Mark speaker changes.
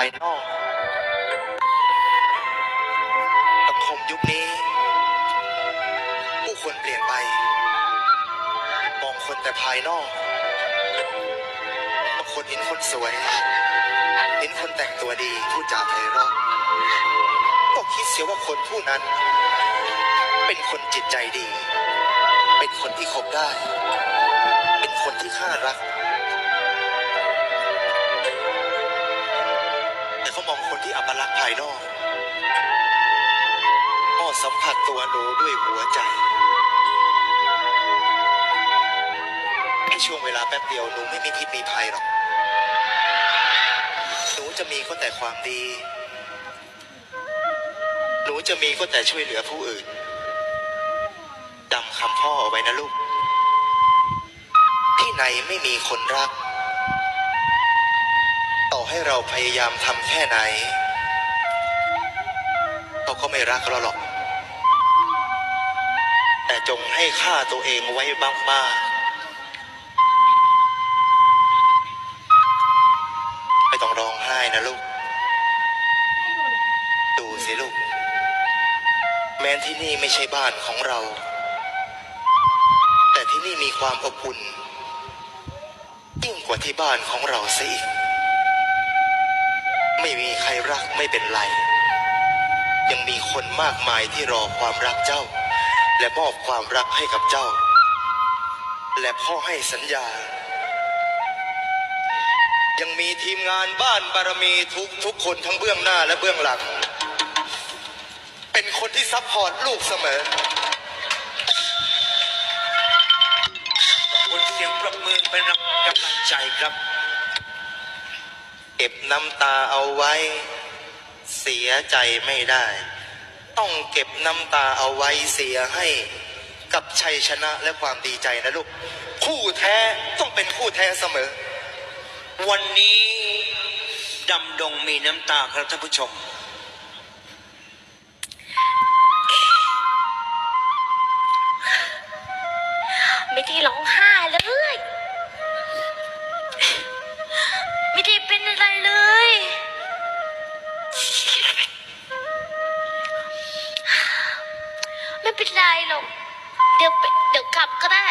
Speaker 1: ายนอก สังคมยุคนี้ ผู้คนเปลี่ยนไป มองคนแต่ภายนอก บางคนเห็นคนสวย เห็นคนแต่งตัวดีพูดจาไพเราะก็คิดเสียว่าคนผู้นั้น เป็นคนจิตใจดี เป็นคนที่คบได้ เป็นคนที่ข้ารัก มองคนที่อัปลักษณ์ภายนอกก็สัมผัสตัวหนูด้วยหัวใจในช่วงเวลาแป๊บเดียวหนูไม่มีพิษมีภัยหรอก หนูจะมีก็แต่ความดี หนูจะมีก็แต่ช่วยเหลือผู้อื่นจำคำพ่อเอาไว้นะลูก ที่ไหนไม่มีคนรัก ให้เราพยายามทำแค่ไหน เขาก็ไม่รักเราหรอก แต่จงให้ค่าตัวเองไว้บ้างๆไม่ต้องร้องไห้นะลูก ดูสิลูก แม้ที่นี่ไม่ใช่บ้านของเรา แต่ที่นี่มีความอบอุ่นยิ่งกว่าที่บ้านของเราซะอีก ไม่มีใครรักไม่เป็นไร ยังมีคนมากมายที่รอความรักเจ้า และมอบความรักให้กับเจ้า และพ่อให้สัญญา ยังมีทีมงานบ้านบารมีทุกทุกคนทั้งเบื้องหน้าและเบื้องหลัง เป็นคนที่ซัพพอร์ตลูกเสมอ
Speaker 2: ขอบคุณเสียงปรบมือเป็นกำลังใจครับ
Speaker 1: เก็บน้ำตาเอาไว้ เสียใจไม่ได้ ต้องเก็บน้ำตาเอาไว้เสียให้กับชัยชนะและความดีใจนะลูก คู่แท้ต้องเป็นคู่แท้เสมอ
Speaker 2: วันนี้ดำดงมีน้ำตาครับท่านผู้ชม
Speaker 3: ไม่ได้ร้องไห้ เป็นไรหรอก เดี๋ยวไปเดี๋ยวกลับก็ได้